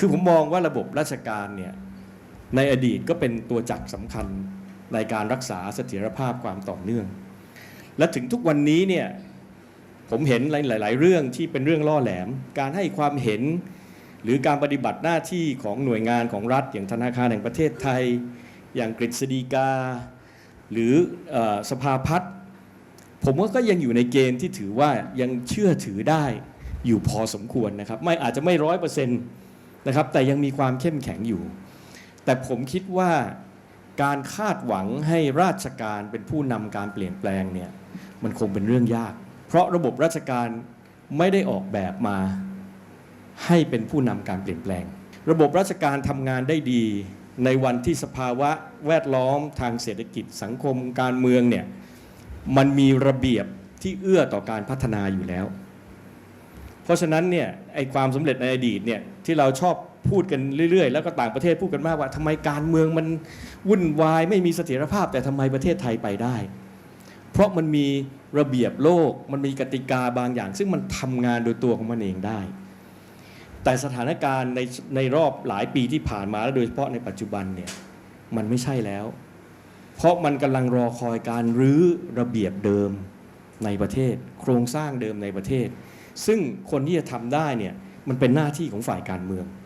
คือผมมองว่าระบบราชการเนี่ยในอดีตก็เป็นตัวจักรสำคัญในการรักษาเสถียรภาพความต่อเนื่อง และถึงทุกวันนี้เนี่ยผมเห็นหลาย ๆ เรื่องที่เป็นเรื่องล่อแหลม การให้ความเห็น หรือการปฏิบัติหน้าที่ของหน่วยงานของรัฐ อย่างธนาคารแห่งประเทศไทย อย่างกฤษฎีกา หรืออสภาพัฒน์ผมว่าก็ยังอยู่ในเกณฑ์ที่ถือว่ายังเชื่อถือได้อยู่พอสมควรนะครับ ไม่อาจจะไม่ร้อยเปอร์เซ็นต์ นะครับ แต่ยังมีความเข้มแข็งอยู่ แต่ผมคิดว่าการคาดหวังให้ราชการเป็นผู้นำการเปลี่ยนแปลงเนี่ยมันคงเป็นเรื่องยาก เพราะระบบราชการไม่ได้ออกแบบมาให้เป็นผู้นำการเปลี่ยนแปลง ระบบราชการทำงานได้ดีในวันที่สภาวะแวดล้อมทางเศรษฐกิจสังคมการเมืองเนี่ยมันมีระเบียบที่เอื้อต่อการพัฒนาอยู่แล้ว เพราะฉะนั้นเนี่ยไอความสำเร็จในอดีตเนี่ยที่เราชอบพูดกันเรื่อยๆ แล้วก็ต่างประเทศพูดกันมากว่าทำไมการเมืองมันวุ่นวายไม่มีเสถียรภาพแต่ทำไมประเทศไทยไปได้ เพราะมันมีระเบียบโลก มันมีกติกาบางอย่าง ซึ่งมันทำงานโดยตัวของมันเองได้ แต่สถานการณ์ในในรอบหลายปีที่ผ่านมาและโดยเฉพาะในปัจจุบันเนี่ยมันไม่ใช่แล้ว เพราะมันกำลังรอคอยการรื้อระเบียบเดิมในประเทศ โครงสร้างเดิมในประเทศ ซึ่งคนที่จะทำได้เนี่ยมันเป็นหน้าที่ของฝ่ายการเมือง